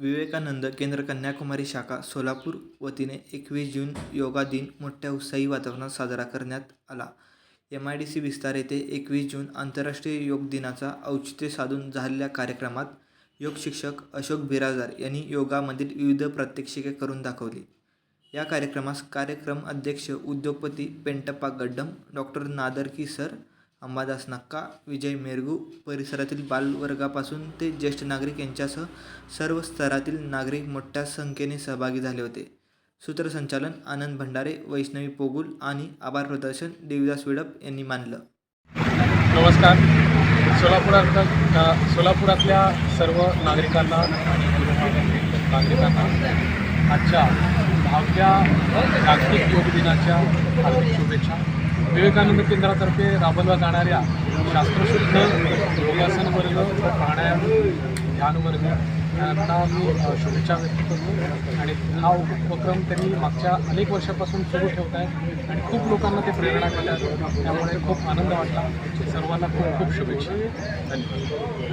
विवेकानंद केंद्र कन्याकुमारी शाखा सोलापूर वतीने एकवीस जून योगा दिन मोठ्या उत्साही वातावरणात साजरा करण्यात आला. एम आय डी सी विस्तार येथे एकवीस जून आंतरराष्ट्रीय योग दिनाचा औचित्य साधून झालेल्या कार्यक्रमात योग शिक्षक अशोक बिराजदार यांनी योगामधील विविध प्रात्यक्षिके करून दाखवली. या कार्यक्रमास कार्यक्रम अध्यक्ष उद्योगपती पेंटप्पा गड्डम डॉक्टर नादरकी सर अंबादास नक्का विजय मेरगू परिसरातील बालवर्गापासून ते ज्येष्ठ नागरिक यांच्यासह सर्व स्तरातील नागरिक मोठ्या संख्येने सहभागी झाले होते. सूत्रसंचालन आनंद भंडारे वैष्णवी पोगुल आणि आभार प्रदर्शन देवीदास विडप यांनी मानलं. नमस्कार. सोलापुरात सोलापुरातल्या सर्व नागरिकांना आणि नागरिकांना आजच्या दहाव्या जागतिक योग दिनाच्या हार्दिक शुभेच्छा. विवेकानंद केंद्रातर्फे राबवल्या जाणाऱ्या शास्त्रशुद्ध योगासन वर्ग प्राणायाम ध्यान वर्ग यांना मी शुभेच्छा व्यक्त करतो. आणि हा उपक्रम त्यांनी मागच्या अनेक वर्षापासून सुरू ठेवत आहे आणि खूप लोकांना ते प्रेरणा केल्या त्यामुळे खूप आनंद वाटला. सर्वांना खूप खूप शुभेच्छा. धन्यवाद.